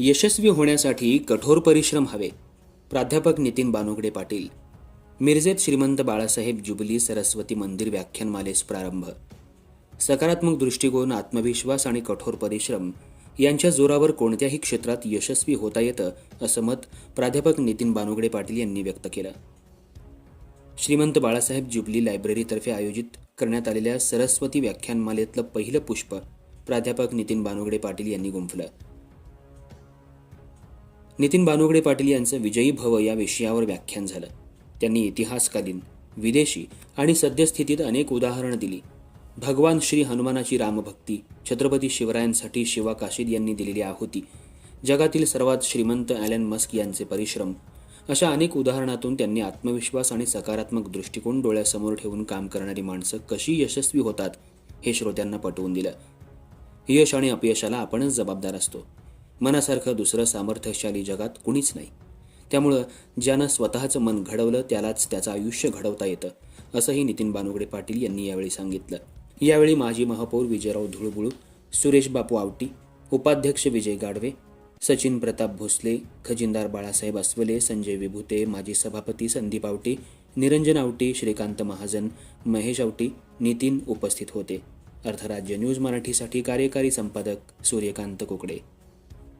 यशस्वी होण्यासाठी कठोर परिश्रम हवे. प्राध्यापक नितीन बानुगडे पाटील. मिरजेत श्रीमंत बाळासाहेब जुबली सरस्वती मंदिर व्याख्यानमालेस प्रारंभ. सकारात्मक दृष्टिकोन आत्मविश्वास आणि कठोर परिश्रम यांच्या जोरावर कोणत्याही क्षेत्रात यशस्वी होता येतं असं मत प्राध्यापक नितीन बानुगडे पाटील यांनी व्यक्त केलं. श्रीमंत बाळासाहेब जुबली लायब्ररीतर्फे आयोजित करण्यात आलेल्या सरस्वती व्याख्यानमालेतलं पहिलं पुष्प प्राध्यापक नितीन बानुगडे पाटील यांनी गुंफलं. नितीन बानुगडे पाटील यांचं विजयी भव या विषयावर व्याख्यान झालं. त्यांनी इतिहासकालीन विदेशी आणि सद्यस्थितीत अनेक उदाहरणं दिली. भगवान श्री हनुमानाची रामभक्ती छत्रपती शिवरायांसाठी शिवा काशीद यांनी दिलेली आहुती जगातील सर्वात श्रीमंत ॲलन मस्क यांचे परिश्रम अशा अनेक उदाहरणातून त्यांनी आत्मविश्वास आणि सकारात्मक दृष्टिकोन डोळ्यासमोर ठेवून काम करणारी माणसं कशी यशस्वी होतात हे श्रोत्यांना पटवून दिलं. यश आणि अपयशाला आपणच जबाबदार असतो. मनासारखं दुसरं सामर्थ्यशाली जगात कुणीच नाही. त्यामुळं ज्यानं स्वतःचं मन घडवलं त्यालाच त्याचं आयुष्य घडवता येतं असंही नितीन बानुगडे पाटील यांनी यावेळी सांगितलं. यावेळी माजी महापौर विजयराव धुळबुळू सुरेश बापू आवटी उपाध्यक्ष विजय गाडवे सचिन प्रताप भोसले खजिनदार बाळासाहेब अस्वले संजय विभूते माजी सभापती संदीप आवटी निरंजन आवटी श्रीकांत महाजन महेश आवटी नितीन उपस्थित होते. अर्थराज्य न्यूज मराठीसाठी कार्यकारी संपादक सूर्यकांत कुकडे.